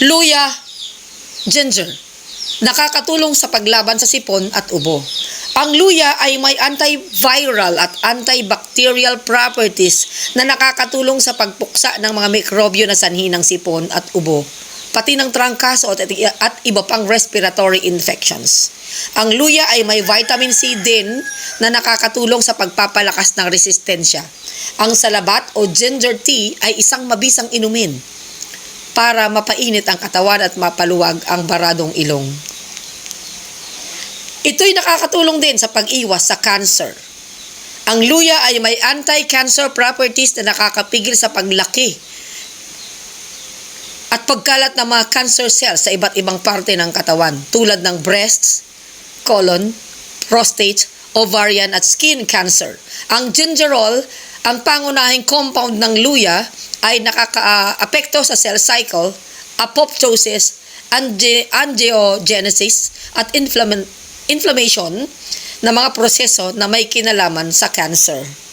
Luya, ginger. Nakakatulong sa paglaban sa sipon at ubo. Ang luya ay may antiviral at antibacterial properties na nakakatulong sa pagpuksa ng mga mikrobyo na sanhi ng sipon at ubo, pati ng trangkaso at, at iba pang respiratory infections. Ang luya ay may vitamin C din na nakakatulong sa pagpapalakas ng resistensya. Ang salabat o ginger tea ay isang mabisang inumin para mapainit ang katawan at mapaluwag ang baradong ilong. Ito'y nakakatulong din sa pag-iwas sa cancer. Ang luya ay may anti-cancer properties na nakakapigil sa paglaki at pagkalat ng mga cancer cells sa iba't ibang parte ng katawan tulad ng breasts, colon, prostate, ovarian at skin cancer. Ang gingerol, ang pangunahing compound ng luya ay nakaka-apekto sa cell cycle, apoptosis, angi- angiogenesis at inflammation na mga proseso na may kinalaman sa cancer.